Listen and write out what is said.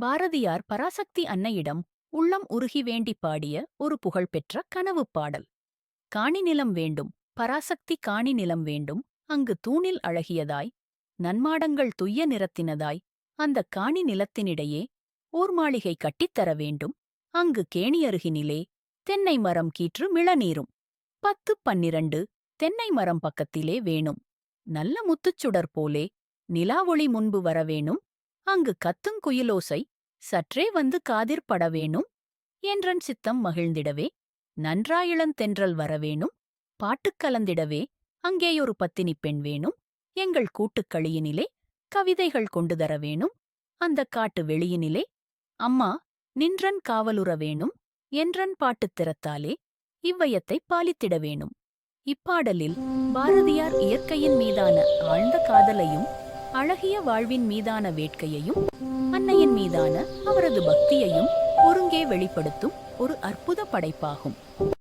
பாரதியார் பராசக்தி அன்னையிடம் உள்ளம் உருகி வேண்டி பாடிய ஒரு புகழ்பெற்ற கனவுப் பாடல். காணி நிலம் வேண்டும் பராசக்தி காணி நிலம் வேண்டும் அங்கு தூணில் அழகியதாய் நன்மாடங்கள் துய்ய நிறத்தினதாய் அந்த காணி நிலத்தினிடையே ஓர் மாளிகை கட்டித்தர வேண்டும் அங்கு கேணியருகினிலே தென்னை மரம் கீற்று மிளநீரும் பத்து பன்னிரண்டு தென்னை மரம் பக்கத்திலே வேணும் நல்ல முத்துச்சுடர் போலே நிலாவொளி முன்பு வரவேணும் அங்கு கத்துங் குயிலோசை சற்றே வந்து காதிர் படவேணும் என்றன் சித்தம் மகிழ்ந்திடவே நன்றாயிளந்தென்றல் வரவேணும் பாட்டுக் கலந்திடவே அங்கேயொரு பத்தினிப் பெண் வேணும். எங்கள் கூட்டுக்களியினிலே கவிதைகள் கொண்டு தர வேணும். அந்தக் காட்டு வெளியினிலே அம்மா நின்றன் காவலுற வேணும். என்றன் பாட்டுத் திறத்தாலே இவ்வையத்தைப் பாலித்திட வேணும் இப்பாடலில் பாரதியார் இயற்கையின் மீதான ஆழ்ந்த காதலையும் அழகிய வாழ்வின் மீதான வேட்கையையும் மீதான அவரது பக்தியையும் ஒருங்கே வெளிப்படுத்தும் ஒரு அற்புத படைப்பாகும்.